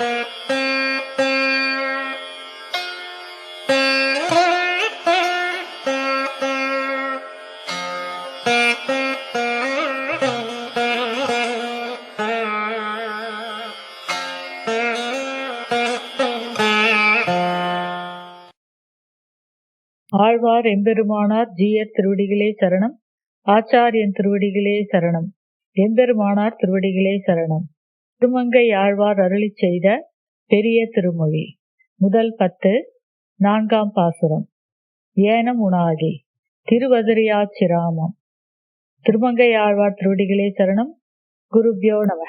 ஆழ்வார் எம்பெருமானார் ஜீயர் திருவடிகளே சரணம் ஆச்சாரியன் திருவடிகளே சரணம் எம்பெருமானார் திருவடிகளே சரணம். திருமங்கை ஆழ்வார் அருளி செய்த பெரிய திருமொழி. முதல் பத்து நான்காம் பாசுரம். ஏனம் உணாகி திருவதிரியாச்சிராமம். திருமங்கை ஆழ்வார் திருவடிகளே சரணம். குருபியோ நம.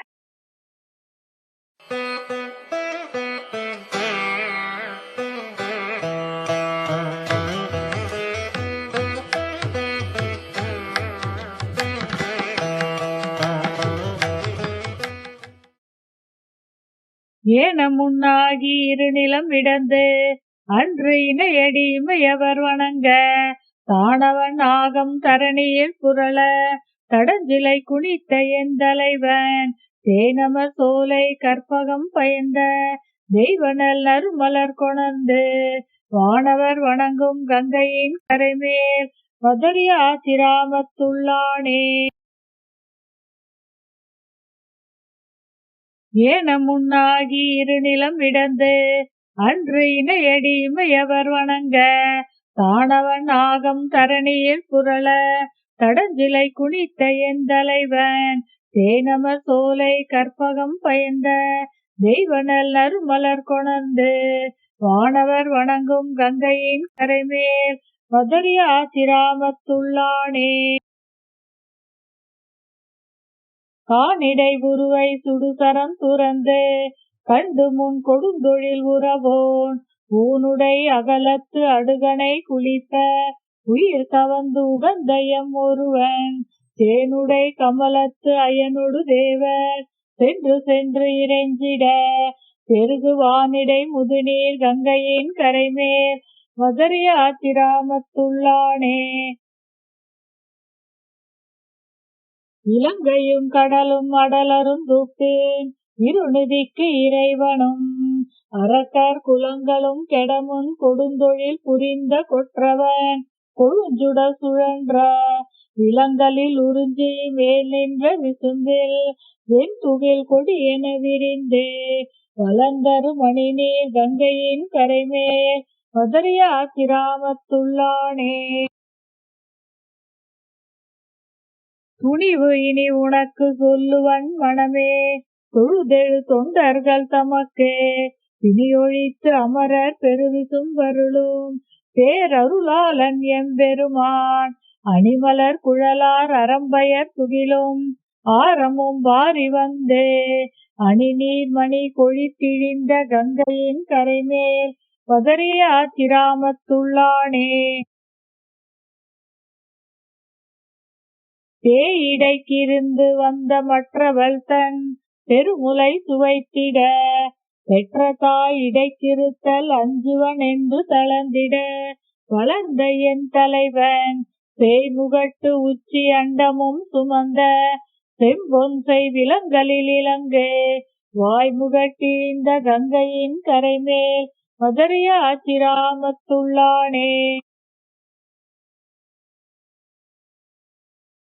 ஏன முன்னாகி இருநிலம் விடந்து அன்று இணையடி இமையவர் வணங்க தானவன் ஆகம் தரணியில் புரள தடஞ்சிலை குனித்த என் தலைவன் தேனம சோலை கற்பகம் பயந்த தெய்வனல் நறுமலர் கொணர்ந்து வானவர் வணங்கும் கங்கையின் கரைமேல் மதுரிய ஆசிராமத்துள்ளானே ஏன முன்னாகி இருநிலம் விடந்து அன்று இணையடிமை அவர் வணங்க தானவன் ஆகம் தரணியில் புரள தடஞ்சிலை குனித்த என் தலைவன் தேனம சோலை கற்பகம் பயந்த தெய்வனல் நறுமலர் கொணர்ந்து வானவர் வணங்கும் கங்கையின் கரைமேல் மதுரிய ஆசிராமத்துள்ளானே காணிடை உருவை சுடுசரம் துறந்து கண்டு முன் கொடுந்தொழில் உறவோன் ஊனுடை அகலத்து அடுகனை குளித்த உயிர் கவந்து உகந்தயம் ஒருவன் தேனுடை கமலத்து அயனொடு தேவர் சென்று சென்று இறைஞ்சிட பெருகு வானிடை முதுநீர் கங்கையின் கரைமேல் மதுரிய ஆத்திராமத்துள்ளானே. இலங்கையும் கடலும் அடலரும் தூப்பேன் இருநிதிக்கு இறைவனும் அரக்கர் குலங்களும் கெடமுன் கொடுந்தொழில் புரிந்த கொற்றவன். கொழுஞ்சுட சுழன்ற இளங்கலில் உறிஞ்சி மேல் நின்ற விசும்பில் வெண் துகில் கொடி என விரிந்தே. வளர்ந்தரு மணிநீர் கங்கையின் கரைமேல் மதுரையா கிராமத்துள்ளானே. துணிவு இனி உனக்கு சொல்லுவன் மனமே. தொழுதெழு தொண்டர்கள் தமக்கே. இனியொழித்து அமரர் பெருவிசும் வருளும் பேரருளாளன் எம்பெருமான். அணிமலர் குழலார் அரம்பயர் துகிலும். ஆரமும் வாரி வந்தே. அணிநீர் மணி கொழித்திழிந்த கங்கையின் கரைமேல். பதறிய ஆத்திராமத்துள்ளானே. தேயிடைக்கிருந்து வந்த மற்றவள் தன் பெருமுலை சுவைத்திட பெற்ற தாய் இடைக்கிருத்தல் அஞ்சுவன் என்று தளர்ந்திட. வளர்ந்த என் தலைவன் செய்முகட்டு உச்சி அண்டமும் சுமந்த செம்பொன்சை விலங்கலில் இலங்கு வாய்முகட்டிந்த கங்கையின் கரைமேல் மதுரிய ஆச்சிராமத்துள்ளானே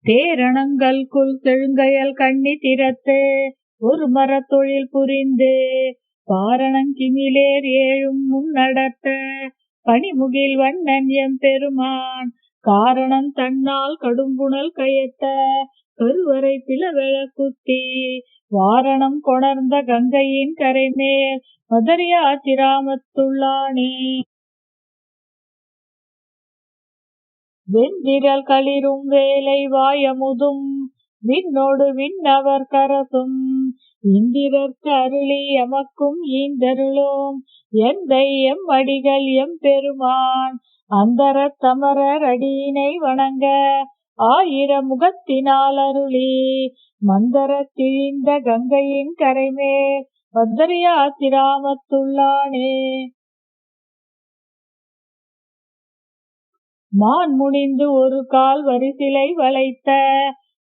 தேரணங்கள் குல் தெழுங்கையல் கண்ணி திறத்து ஒரு மரத்தொழில் புரிந்து பாரணங்கிமிலேர் ஏழும் முன்னடத்த பனிமுகில் வண்ணன் எம் பெருமான் காரணம் தன்னால் கடும்புணல் கயத்த கருவறை பிளவெழ குத்தி வாரணம் கொணர்ந்த கங்கையின் கரைமேல் மதரியா ஆச்சிராமத்துள்ளானே வெந்திரல் களிரும் வேலை வாயமுதும். விண்ணோடு விண்ணவர் கரசும். இந்திரர்க்கு அருளி எமக்கும் ஈந்தருளோம். எந்தை எம் அடிகள் எம் பெருமான். அந்தர தமரர் அடியினை வணங்க. ஆயிர முகத்தினால் அருளி. மந்தர திழிந்த கங்கையின் கரைமே பத்ரியா திராமத்துள்ளானே மான் முனிந்து ஒரு கால் வரிசிலை வளைத்த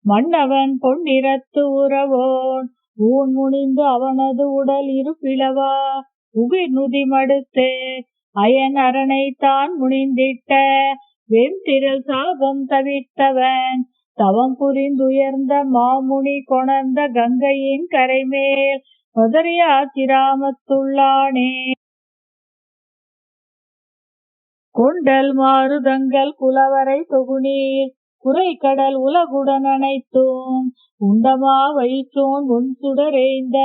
மன்னவன் பொன்னிறத்து உறவோன். ஊன் முனிந்து அவனது உடல் இருப்பிளவா உகிர் நுதி மடுத்து அயன் அரணை தான் முனிந்திட்ட வெம்திரள் சாபம் தவிர்த்தவன். தவம் புரிந்துயர்ந்த மாமுனி கொணர்ந்த கங்கையின் கரைமேல் மதுரையாச்சிராமத்துள்ளானே கொண்டல் மாறுதங்கள் குலவரை தொகுநீர் குறைக்கடல் உலகுடன் அனைத்தும் உண்டமா வயிற்றோன் உன் சுடரேந்த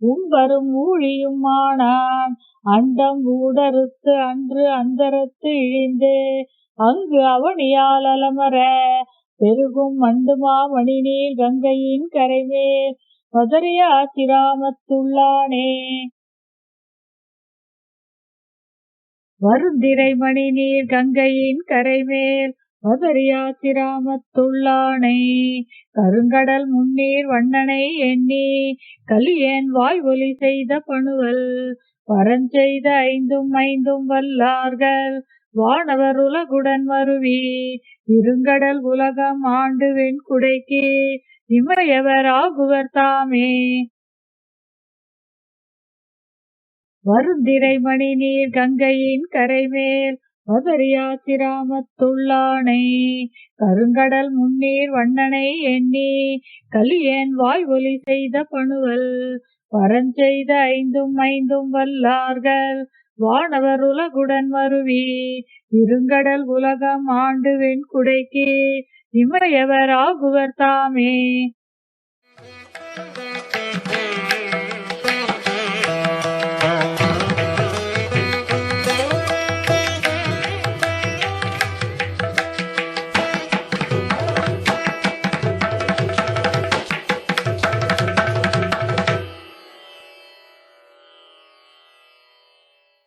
உம்பரும் ஊழியும் ஆனான். அண்டம் ஊடறுத்து அன்று அந்தரத்து இழிந்து அங்கு அவனியால் அலமர. பெருகும் மண்டுமா மணிநீர் கங்கையின் கரைமேல் மதுரையாச்சிராமத்துள்ளானே வருந்திரை மணி நீர் கங்கையின் கரைமேல் மதுரையாச்சிராமத்துள்ளானை கருங்கடல் முன்னீர் வண்ணனை எண்ணி கலியன் வாய் ஒலி செய்த பணுவல் வரஞ்செய்த ஐந்தும் ஐந்தும் வல்லார்கள் வானவர் உலகுடன் வருவி இருங்கடல் உலகம் ஆண்டு வெண்குடைக்கு இமையவர் ஆகுவர் தாமே. வருந்திரை மணி நீர் கங்கையின் கரைமேல் மதுரையாச்சிராமத்துள்ளானை கருங்கடல் முன்னீர் வண்ணனை எண்ணி கலியன் வாய் ஒலி செய்த பணுவல் வரஞ்செய்த ஐந்தும் ஐந்தும் வல்லார்கள் வானவர் உலகுடன் வருவி இருங்கடல் உலகம் ஆண்டு வெண்குடைக்கு இமையவர் ஆகுவர் தாமே.